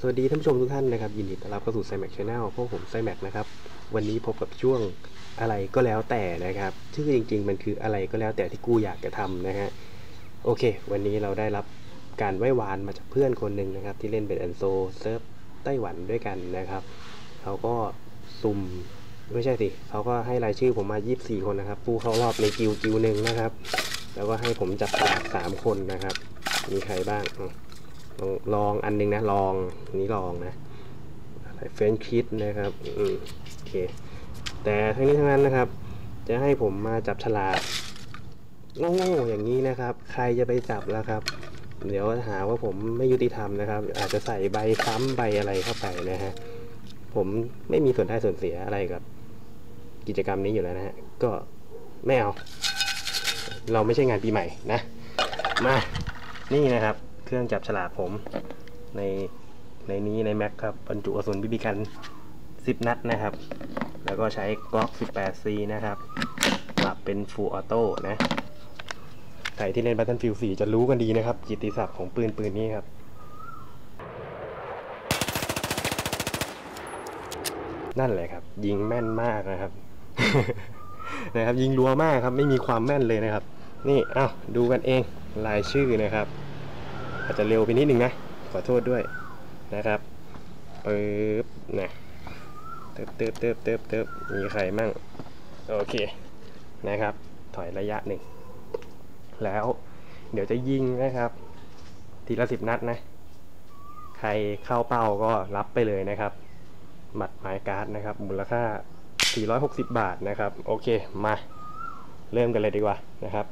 สวัสดีท่านผู้ชมทุกท่านนะครับ ยินดีต้อนรับเข้าสู่ไซแม็กชาแนลพวกผมไซแม็กนะครับ วันนี้พบกับช่วงอะไรก็แล้วแต่นะครับ ชื่อจริง ๆ มันคืออะไรก็แล้วแต่ที่กูอยากจะทำนะฮะโอเค วันนี้เราได้รับการไหว้วานมาจากเพื่อนคนหนึ่งนะครับ ที่เล่นเป็นแอนโซเซิร์ฟไต้หวันด้วยกันนะครับเขาก็สุ่มไม่ใช่สิเขาก็ให้รายชื่อผมมา 24 คนนะครับ ผู้เข้ารอบในกิวกิวหนึ่งนะครับ แล้วก็ให้ผมจับฉลากสามคนนะครับ มีใครบ้างอ ลองลองอันหนึงนะลองนี่ลองนะอะไรเฟนคิดนะครับอืมโอเคแต่ทั้งนี้ทั้งนั้นนะครับ จะให้ผมมาจับฉลากโง่ๆอย่างนี้นะครับ ใครจะไปจับแล้วครับ เดี๋ยวหาว่าผมไม่ยุติธรรมนะครับ อาจจะใส่ใบซ้ำใบอะไรเข้าไปนะฮะผมไม่มีส่วนได้ส่วนเสียอะไรกับ กิจกรรมนี้อยู่แล้วนะฮะก็ไม่เอา เราไม่ใช่งานปีใหม่นะ มา นี่นะครับ เครื่องจับฉลากผมในในนี้ในแม็กครับบรรจุกระสุนบีบีกัน 10 นัดนะครับ แล้วก็ใช้กล็อก 18C นะครับปรับเป็น Full Auto นะใครที่เล่น Battlefield 4 จะรู้กันดีนะครับกิติศัพท์ของปืนปืนนี้ครับนั่นแหละครับ ยิงแม่นมากนะครับ นะครับ ยิงรัวมากครับ ไม่มีความแม่นเลยนะครับ นี่เอ้าดูกันเองรายชื่อนะครับ อาจจะเร็วไปนิดนึงนะ ขอโทษด้วยนะครับปึ๊บนะเติบเติบเติบเติบเติบมีใครมั่ง โอเคนะครับ ถอยระยะหนึ่ง แล้วเดี๋ยวจะยิงนะครับ ทีละสิบนัดนะ ใครเข้าเป้าก็รับไปเลยนะครับบัตรหมายการ์ดนะครับ มูลค่า 460 บาทนะครับ โอเค มา เริ่มกันเลยดีกว่านะครับ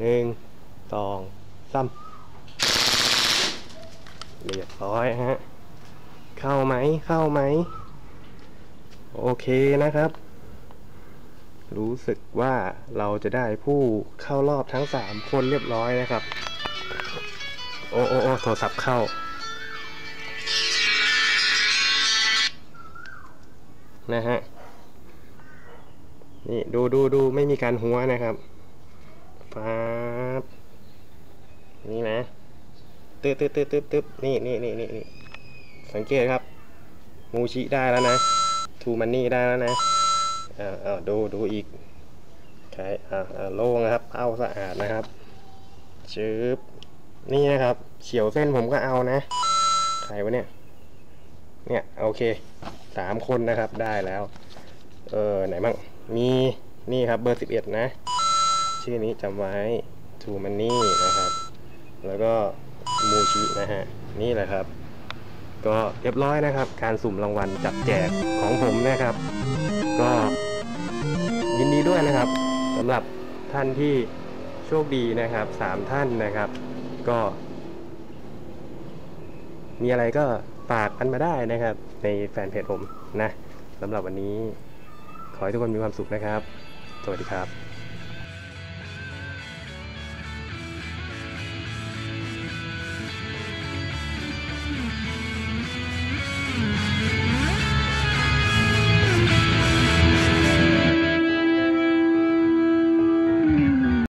หนึ่งสองสาม เรียบร้อยฮะ เข้าไหม เข้าไหม โอเคนะครับ รู้สึกว่าเราจะได้ผู้เข้ารอบทั้ง 3 คนเรียบร้อยนะครับ โอ้โอ้โอ้โทรศัพท์เข้า นะฮะ นี่ดูดูดูไม่มีการหัวนะครับฟ้าบนี่นะ ตึ๊บตึ๊บตึ๊บตึ๊บตึ๊บนี่นี่นี่นี่นี่สังเกตครับ มูชิได้แล้วนะ ทูมันนี่ได้แล้วนะอ่าอ่าดูดูอีกใช่อ่าอ่าโล่งนะครับ เอาสะอาดนะครับชืบนี่นะครับเฉียวเส้นผมก็เอานะใครวะเนี่ย เนี่ยโอเคสามคนนะครับได้แล้ว เออไหนบ้างมีนี่ครับเบอร์สิบเอ็ดนะ ชื่อนี้จำไว้ทูมันนี่นะครับ แล้วก็ มูชินะฮะ นี่แหละครับ ก็เรียบร้อยนะครับ การสุ่มรางวัลจับแจกของผมนะครับ ก็ยินดีด้วยนะครับสำหรับท่านที่โชคดีนะครับสามท่านนะครับ ก็ มีอะไรก็ฝากกันมาได้นะครับ ในแฟนเพจผมนะสำหรับวันนี้ ขอให้ทุกคนมีความสุขนะครับ สวัสดีครับ